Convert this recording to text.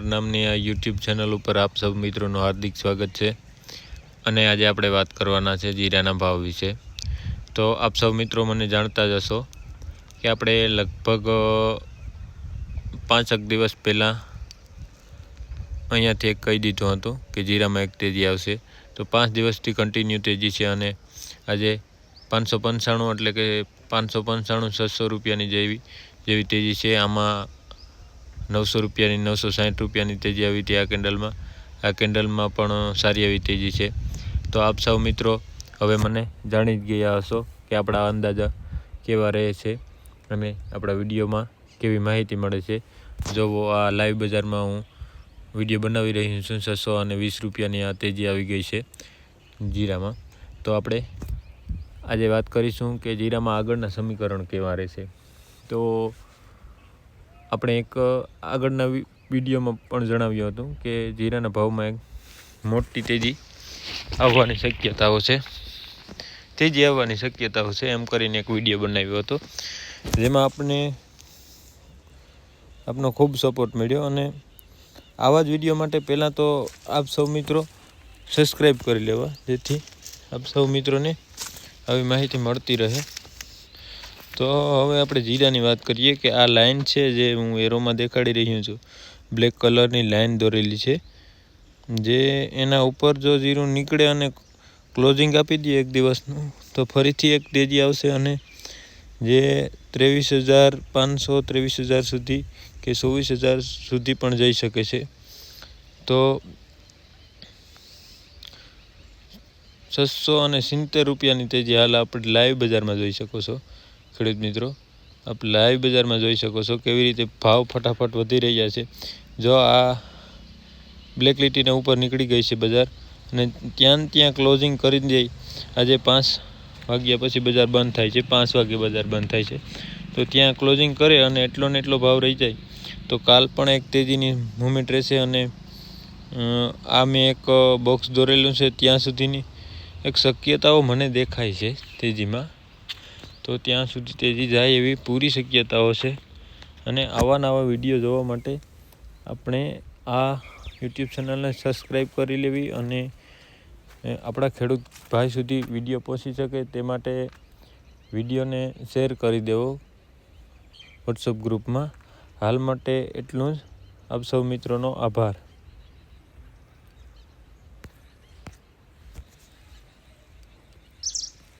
નામની આ YouTube channel ઉપર આપ સૌ મિત્રોનું હાર્દિક સ્વાગત છે. અને આજે આપણે વાત કરવાના છે જીરાના ભાવ વિશે. તો આપ સૌ મિત્રો મને જાણતા જ હશો કે આપણે લગભગ પાંચક દિવસ પહેલાં અહીંયાથી એક કહી દીધું હતું કે જીરામાં એક તેજી આવશે. તો પાંચ દિવસથી કન્ટિન્યુ તેજી છે અને આજે પાંચસો પંચાણું એટલે કે પાંચસો પંચાણું છસો રૂપિયાની જેવી જેવી તેજી છે. આમાં નવસો રૂપિયાની, નવસો સાઠ રૂપિયાની તેજી આવી હતી આ કેન્ડલમાં. આ કેન્ડલમાં પણ સારી એવી તેજી છે. તો આપ સૌ મિત્રો, હવે મને જાણી જ ગયા હશો કે આપણા અંદાજા કેવા રહે છે અને આપણા વિડીયોમાં કેવી માહિતી મળે છે. જોવો, આ લાઈવ બજારમાં હું વીડિયો બનાવી રહી છું છસો અને વીસ રૂપિયાની, આ તેજી આવી ગઈ છે જીરામાં. તો આપણે આજે વાત કરીશું કે જીરામાં આગળના સમીકરણ કેવા રહેશે તો આપણે એક આગળના વિડીયોમાં પણ જણાવ્યું હતું કે જીરાના ભાવમાં એક મોટી તેજી આવવાની શક્યતાઓ છે. તેજી આવવાની શક્યતાઓ છે એમ કરીને એક વીડિયો બનાવ્યો હતો. જેમાં આપણે, આપનો ખૂબ સપોર્ટ મળ્યો અને આવા જ વીડિયો માટે પહેલાં તો આપ સૌ મિત્રો સબસ્ક્રાઈબ કરી લેવા. જેથી આપ સૌ મિત્રોને આવી માહિતી મળતી રહે. તો હવે આપણે જીરાની વાત કરીએ કે આ લાઈન છે જે હું એરોમાં દેખાડી રહ્યો છું. બ્લેક કલરની લાઈન દોરેલી છે. જે એના ઉપર જો જીરું નીકળે અને ક્લોઝિંગ આપી દઈએ એક દિવસનું, તો ફરીથી એક તેજી આવશે અને જે ત્રેવીસ હજાર પાંચસો ત્રેવીસ હજાર સુધી કે ચોવીસ હજાર સુધી પણ જઈ શકે છે. તો છસો અને સિત્તેર રૂપિયાની તેજી હાલ આપણે લાઈવ બજારમાં જોઈ શકો છો. ખેડૂત મિત્રો, આપ લાઈવ બજારમાં જોઈ શકો છો કેવી રીતે ભાવ ફટાફટ વધી રહ્યા છે. જો આ બ્લેક લીટીના ઉપર નીકળી ગઈ છે બજાર અને ત્યાં ત્યાં ક્લોઝિંગ કરી દે, આજે પાંચ વાગ્યા પછી બજાર બંધ થાય છે, પાંચ વાગે બજાર બંધ થાય છે. તો ત્યાં ક્લોઝિંગ કરે અને એટલો ને એટલો ભાવ રહી જાય. તો કાલ પણ એક તેજીની મુવમેન્ટ રહેશે અને આ મેં એક બોક્સ દોરેલું છે ત્યાં સુધીની. એક શક્યતાઓ મને દેખાય છે તેજીમાં. તો ત્યાં સુધી તેજી જાય એવી પૂરી શક્યતાઓ છે. અને આવા નવા વીડિયો જોવા માટે આપણે આ યુટ્યુબ ચેનલને સબસ્ક્રાઈબ કરી લેવી અને આપણા ખેડૂત ભાઈ સુધી વીડિયો પહોંચી શકે તે માટે વિડીયોને શેર કરી દેવો વોટ્સઅપ ગ્રુપમાં હાલ માટે એટલું જ. આપ સૌ મિત્રોનો આભાર.